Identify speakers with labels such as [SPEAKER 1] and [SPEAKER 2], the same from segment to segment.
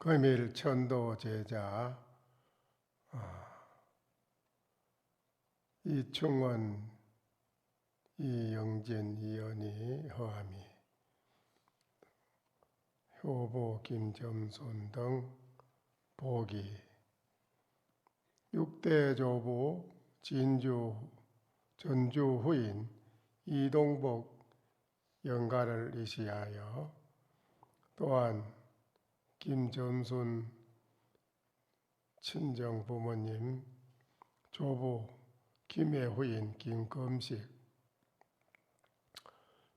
[SPEAKER 1] 금일 천도 제자 아, 이충원 이 영진 이연희 허아미 효보 김점손 등 보기 육대 조부 진주 전주 후인 이동복 영가를 이시하여 또한 김전순 친정 부모님 조부 김해 후인 김금식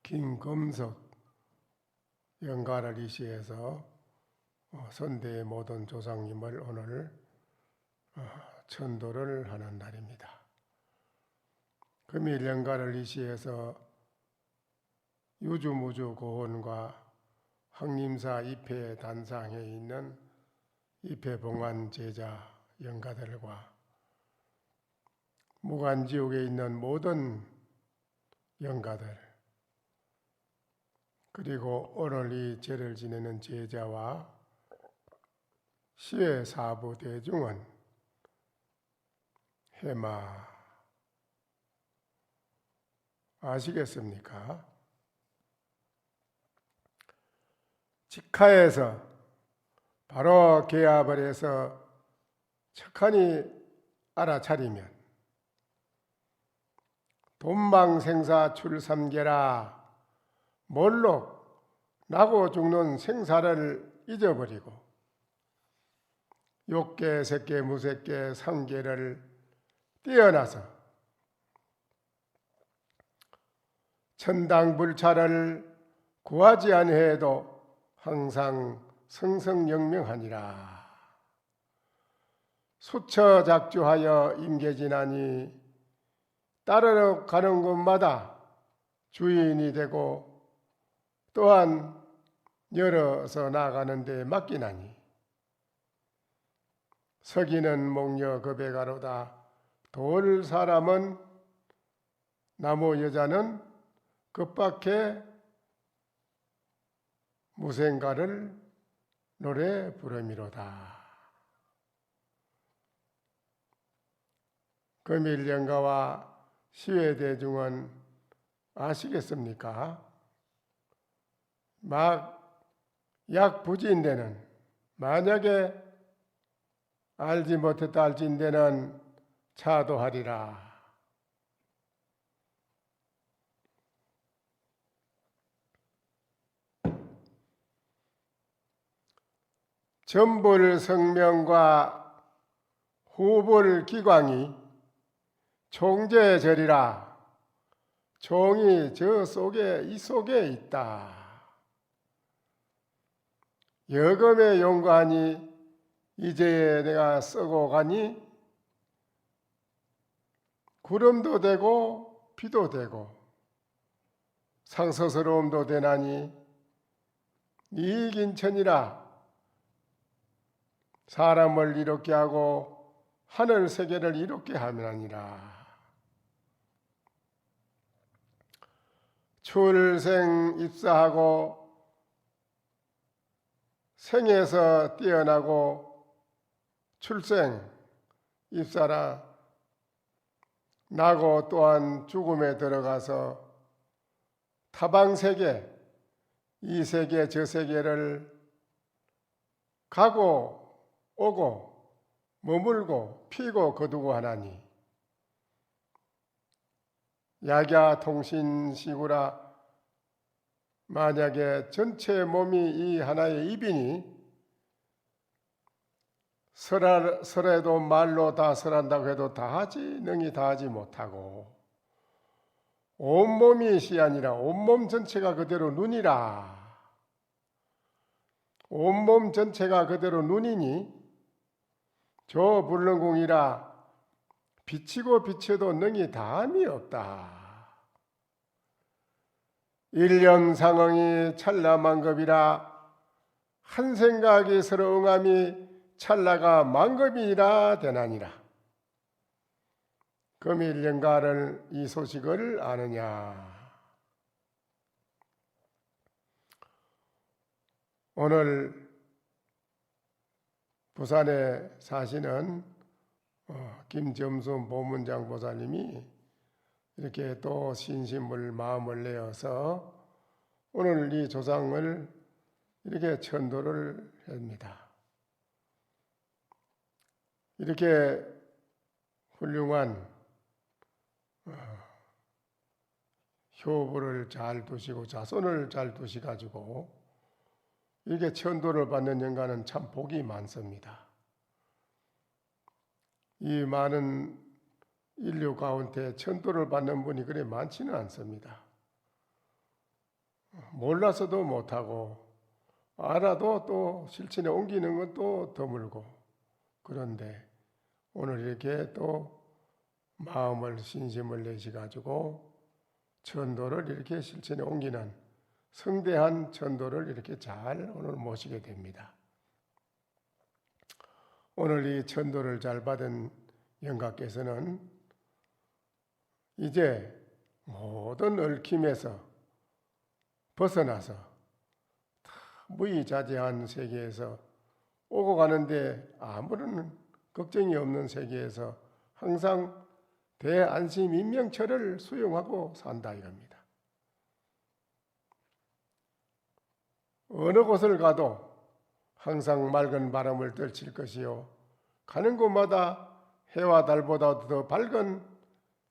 [SPEAKER 1] 김금석 영가를 이시해서 어, 선대의 모든 조상님을 오늘 어, 천도를 하는 날입니다. 금일 영가를 이시해서 유주무주 고원과 항림사 입회 단상에 있는 입회 봉안 제자 영가들과 무간지옥에 있는 모든 영가들 그리고 오늘 이 제를 지내는 제자와 시외 사부 대중은 해마 아시겠습니까? 직하에서 바로 계약을 해서 착하니 알아차리면 돈망생사 출삼계라. 몰록 나고 죽는 생사를 잊어버리고 욕계, 색계, 무색계, 상계를 뛰어나서 천당불차를 구하지 아니해도 항상 성성영명하니라. 수처 작주하여 임계지나니 따르러 가는 곳마다 주인이 되고 또한 열어서 나가는데 맡기나니 서기는 목녀 급에 가로다 돌 사람은 나무 여자는 급밖에 무생가를 노래 부르미로다. 금일영가와 시외대중은 아시겠습니까? 막 약부지인데는 만약에 알지 못했다 할진대는 차도하리라. 전볼 성명과 후볼 기광이 총재절이라 종이 저 속에 이 속에 있다. 여금에 용가하니 이제 내가 쓰고 가니 구름도 되고 비도 되고 상서스러움도 되나니 이긴천이라 사람을 이롭게 하고 하늘 세계를 이롭게 하느니라. 출생 입사하고 생에서 뛰어나고 출생 입사라 나고 또한 죽음에 들어가서 타방 세계 이 세계 저 세계를 가고 오고 머물고 피고 거두고 하나니. 약야 통신시구라. 만약에 전체 몸이 이 하나의 입이니 설해도 말로 다 설한다고 해도 다 하지 능히 다 하지 못하고. 온몸이 시 아니라 온몸 전체가 그대로 눈이라. 온몸 전체가 그대로 눈이니 저 불능공이라 비치고 비춰도 능히 다함이 없다. 일념 상응이 찰나만급이라 한 생각이 서로 응함이 찰나가 만급이라 되나니라. 금일령가를 이 소식을 아느냐? 오늘 부산에 사시는 어, 김점순 보문장 보살님이 이렇게 또 신심을 마음을 내어서 오늘 이 조상을 이렇게 천도를 합니다. 이렇게 훌륭한 어, 효부를 잘 두시고 자손을 잘 두시 가지고 이렇게 천도를 받는 영가는 참 복이 많습니다. 이 많은 인류 가운데 천도를 받는 분이 그리 많지는 않습니다. 몰라서도 못하고 알아도 또 실천에 옮기는 건 또 드물고 그런데 오늘 이렇게 또 마음을 신심을 내시 가지고 천도를 이렇게 실천에 옮기는 성대한 천도를 이렇게 잘 오늘 모시게 됩니다. 오늘 이 천도를 잘 받은 영가께서는 이제 모든 얽힘에서 벗어나서 다 무의자재한 세계에서 오고 가는데 아무런 걱정이 없는 세계에서 항상 대안심 인명처를 수용하고 산다 이겁니다. 어느 곳을 가도 항상 맑은 바람을 떨칠 것이요 가는 곳마다 해와 달보다 더 밝은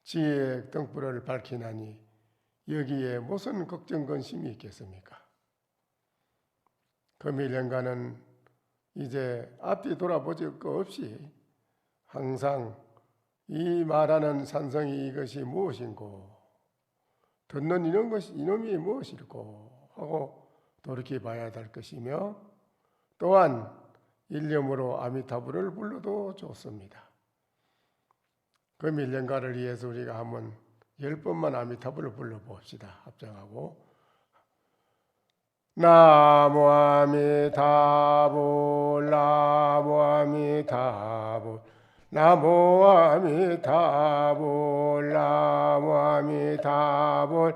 [SPEAKER 1] 지혜의 등불을 밝히나니 여기에 무슨 걱정 근심이 있겠습니까? 금일연가는 이제 앞뒤 돌아보질 것 없이 항상 이 말하는 산성이 이것이 무엇인고 듣는 이런 것이 이놈이 무엇일고 하고 돌이켜 봐야 될 것이며 또한 일념으로 아미타불을 불러도 좋습니다. 그 밀령가를 위해서 우리가 한번 열 번만 아미타불을 불러봅시다. 합장하고 나무 아미타불 나무 아미타불 나무 아미타불 나무 아미타불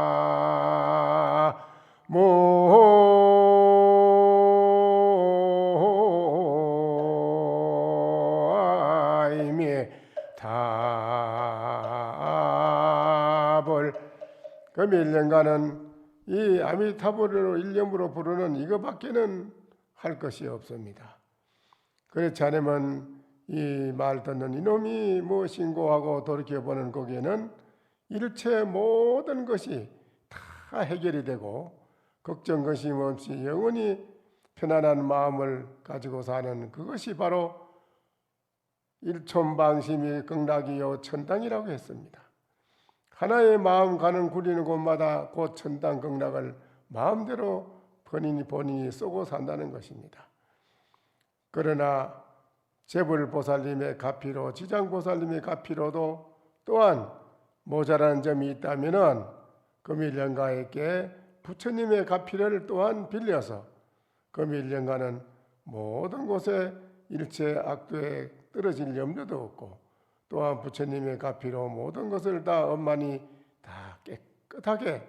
[SPEAKER 1] 11년간은 이 아미타불로 일념으로 부르는 이거밖에는 할 것이 없습니다. 그렇지 않으면 이 말 듣는 이놈이 뭐 신고하고 돌이켜보는 거기에는 일체 모든 것이 다 해결이 되고 걱정 근심 없이 영원히 편안한 마음을 가지고 사는 그것이 바로 일촌방심이 극락이요 천당이라고 했습니다. 하나의 마음 가는 구리는 곳마다 곧 천당 극락을 마음대로 본인이 본인이 쏘고 산다는 것입니다. 그러나 재불보살님의 가피로 지장보살님의 가피로도 또한 모자라는 점이 있다면은 금일연가에게 부처님의 가피를 또한 빌려서 금일연가는 모든 곳에 일체 악도에 떨어질 염려도 없고 또한 부처님의 가피로 모든 것을 다 엄만히 다 깨끗하게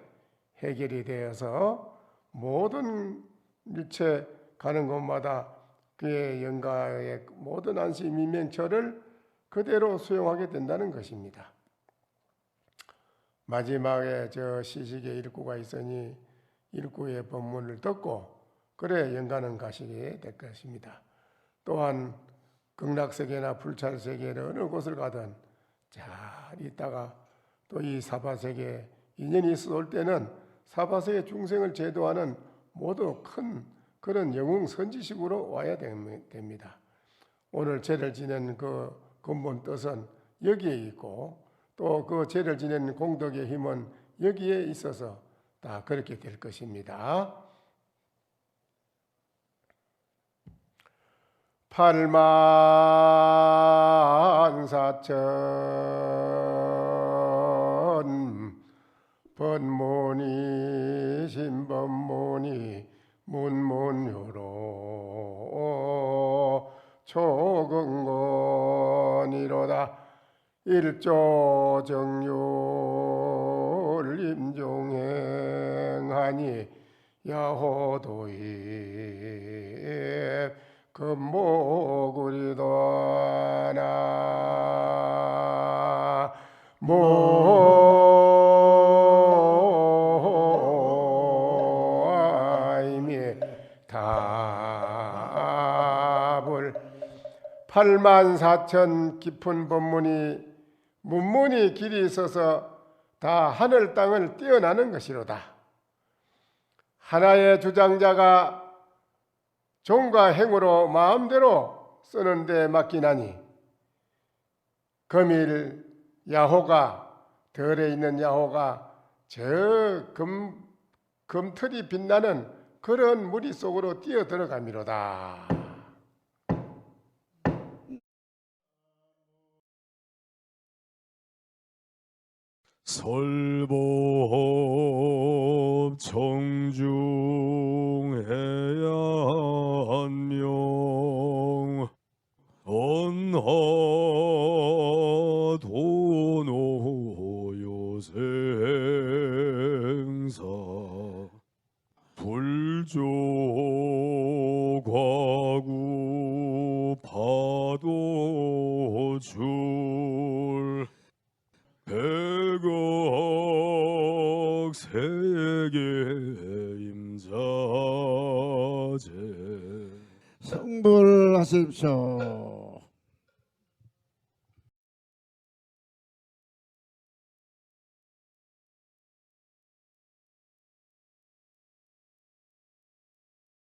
[SPEAKER 1] 해결이 되어서 모든 일체 가는 곳마다 그의 영가의 모든 안심 이명처를 그대로 수용하게 된다는 것입니다. 마지막에 저 시식에 일구가 있으니 일구의 법문을 듣고 그래 영가는 가시게 될 것입니다. 또한 극락세계나 불찰세계를 어느 곳을 가든 잘 있다가 또 이 사바세계 인연이 있을 때는 사바세계 중생을 제도하는 모두 큰 그런 영웅 선지식으로 와야 됩니다. 오늘 제를 지낸 그 근본 뜻은 여기에 있고 또그 제를 지낸 공덕의 힘은 여기에 있어서 다 그렇게 될 것입니다. 팔만 사천 번문이 신번문이 문문유로 초근건이로다. 일조 정율 임종행하니 야호도이 금모구리도나 모아이미 답을 8만 4천 깊은 법문이 문문이 길이 있어서 다 하늘 땅을 뛰어나는 것이로다. 하나의 주장자가 종과 행으로 마음대로 쓰는 데 맡기나니 금일 야호가 덜에 있는 야호가 저 금, 금틀이 빛나는 그런 무리 속으로 뛰어 들어가미로다.
[SPEAKER 2] 설법 청중 언하도노 요생사 불조과구 파도줄 백억 세계 임자제
[SPEAKER 3] 성불하십시오.